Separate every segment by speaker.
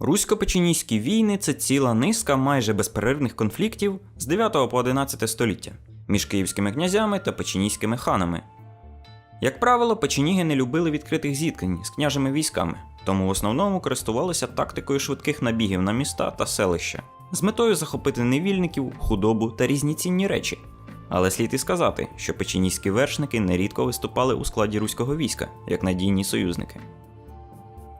Speaker 1: Русько-печенійські війни це ціла низка майже безперервних конфліктів з 9 по 11 століття між київськими князями та печенійськими ханами. Як правило, печеніги не любили відкритих зіткнень з княжими військами, тому в основному користувалися тактикою швидких набігів на міста та селища з метою захопити невільників, худобу та різні цінні речі. Але слід і сказати, що печенійські вершники нерідко виступали у складі руського війська як надійні союзники.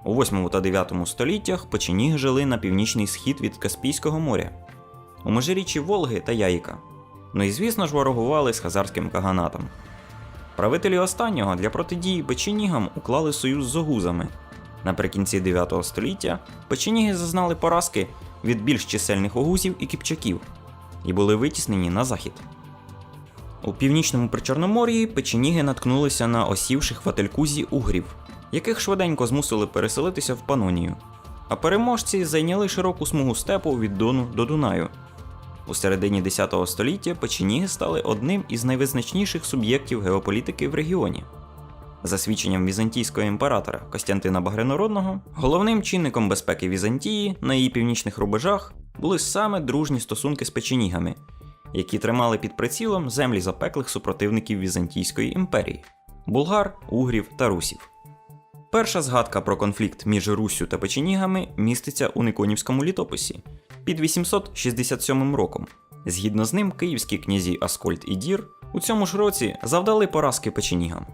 Speaker 1: У 8 та 9 століттях печеніги жили на північний схід від Каспійського моря, у межиріччі Волги та Яїка. Ну і звісно ж ворогували з хазарським каганатом. Правителі останнього для протидії печенігам уклали союз з огузами. Наприкінці 9 століття печеніги зазнали поразки від більш чисельних огузів і кіпчаків і були витіснені на захід. У північному причорномор'ї печеніги наткнулися на осівших в угрів, яких швиденько змусили переселитися в Панонію. А переможці зайняли широку смугу степу від Дону до Дунаю. У середині 10 століття печеніги стали одним із найвизначніших суб'єктів геополітики в регіоні. За свідченням візантійського імператора Костянтина Багрянородного, головним чинником безпеки Візантії на її північних рубежах були саме дружні стосунки з печенігами, які тримали під прицілом землі запеклих супротивників Візантійської імперії булгар, угрів та русів. Перша згадка про конфлікт між Руссю та печенігами міститься у Никонівському літописі під 867 роком. Згідно з ним, київські князі Аскольд і Дір у цьому ж році завдали поразки печенігам.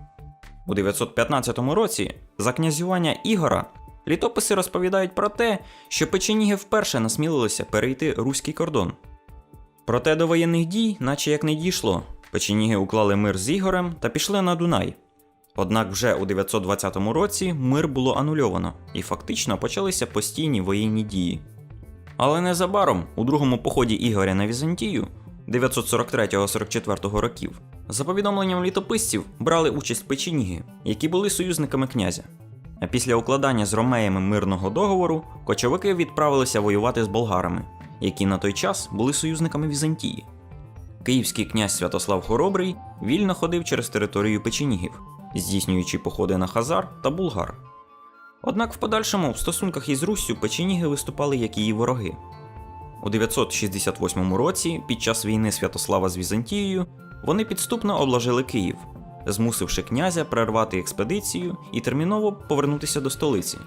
Speaker 1: У 915 році за князювання Ігора літописи розповідають про те, що печеніги вперше насмілилися перейти руський кордон. Проте до воєнних дій, наче як не дійшло, печеніги уклали мир з Ігорем та пішли на Дунай. Однак вже у 920 році мир було анульовано і фактично почалися постійні воєнні дії. Але незабаром, у другому поході Ігоря на Візантію 943-44 років, за повідомленням літописців брали участь печеніги, які були союзниками князя. А після укладання з ромеями мирного договору кочовики відправилися воювати з болгарами, які на той час були союзниками Візантії. Київський князь Святослав Хоробрий вільно ходив через територію печенігів, здійснюючи походи на Хазар та Булгар. Однак в подальшому в стосунках із Руссю печеніги виступали як її вороги. У 968 році, під час війни Святослава з Візантією, вони підступно обложили Київ, змусивши князя перервати експедицію і терміново повернутися до столиці.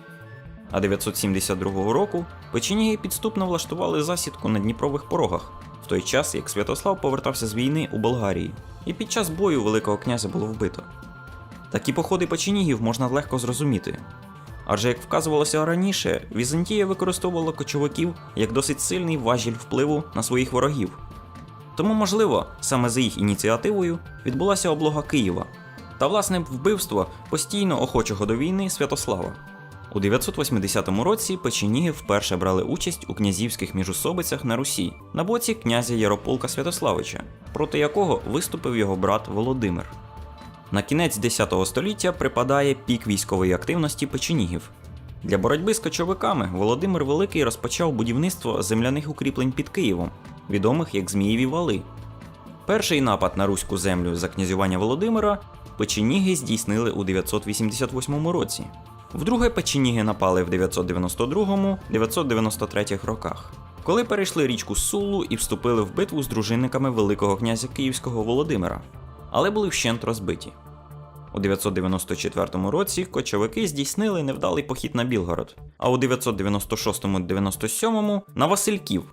Speaker 1: А 972 року печеніги підступно влаштували засідку на Дніпрових порогах, в той час як Святослав повертався з війни у Болгарії, і під час бою Великого князя було вбито. Такі походи печенігів можна легко зрозуміти. Адже, як вказувалося раніше, Візантія використовувала кочовиків як досить сильний важіль впливу на своїх ворогів. Тому, можливо, саме за їх ініціативою відбулася облога Києва та власне вбивство постійно охочого до війни Святослава. У 980 році печеніги вперше брали участь у князівських міжусобицях на Русі на боці князя Ярополка Святославича, проти якого виступив його брат Володимир. На кінець 10 століття припадає пік військової активності печенігів. Для боротьби з кочовиками Володимир Великий розпочав будівництво земляних укріплень під Києвом, відомих як Змієві вали. Перший напад на руську землю за князювання Володимира печеніги здійснили у 988 році. Вдруге печеніги напали в 992-993 роках, коли перейшли річку Сулу і вступили в битву з дружинниками Великого князя Київського Володимира, але були вщент розбиті. У 994 році кочовики здійснили невдалий похід на Білгород, а у 996-97 на Васильків,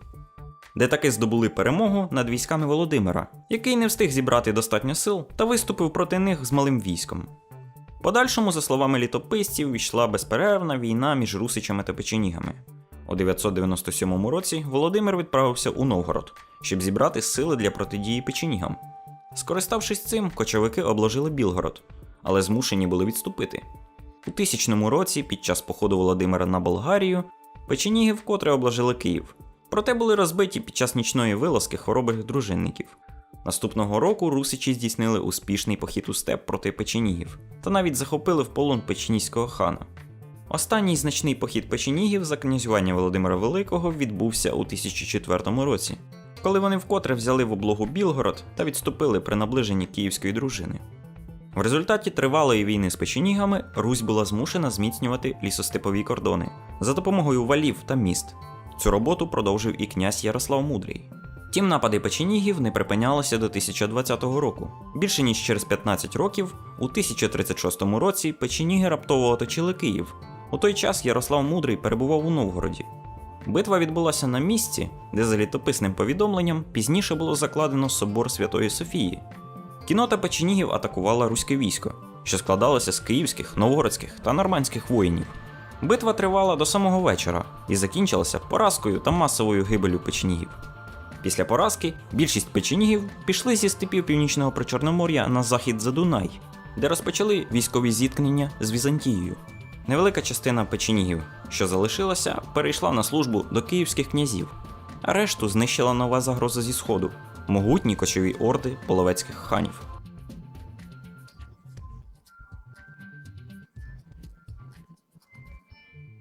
Speaker 1: де таки здобули перемогу над військами Володимира, який не встиг зібрати достатньо сил та виступив проти них з малим військом. Подальшому, за словами літописців, йшла безперервна війна між русичами та печенігами. У 997 році Володимир відправився у Новгород, щоб зібрати сили для протидії печенігам. Скориставшись цим, кочовики обложили Білгород, але змушені були відступити. У тисячному році, під час походу Володимира на Болгарію, печеніги вкотре обложили Київ, проте були розбиті під час нічної вилазки хоробрих дружинників. Наступного року русичі здійснили успішний похід у степ проти печенігів та навіть захопили в полон печенізького хана. Останній значний похід печенігів за князювання Володимира Великого відбувся у 1004 році, коли вони вкотре взяли в облогу Білгород та відступили при наближенні київської дружини. В результаті тривалої війни з печенігами Русь була змушена зміцнювати лісостепові кордони за допомогою валів та міст. Цю роботу продовжив і князь Ярослав Мудрий. Тім напади печенігів не припинялися до 1020 року. Більше ніж через 15 років, у 1036 році печеніги раптово оточили Київ. У той час Ярослав Мудрий перебував у Новгороді. Битва відбулася на місці, де за літописним повідомленням пізніше було закладено собор Святої Софії. Кінота печенігів атакувала руське військо, що складалося з київських, новгородських та нормандських воїнів. Битва тривала до самого вечора і закінчилася поразкою та масовою гибелю печенігів. Після поразки більшість печенігів пішли зі степів північного причорномор'я на захід за Дунай, де розпочали військові зіткнення з Візантією. Невелика частина печенігів, що залишилася, перейшла на службу до київських князів, решту знищила нова загроза зі сходу могутні кочові орди половецьких ханів.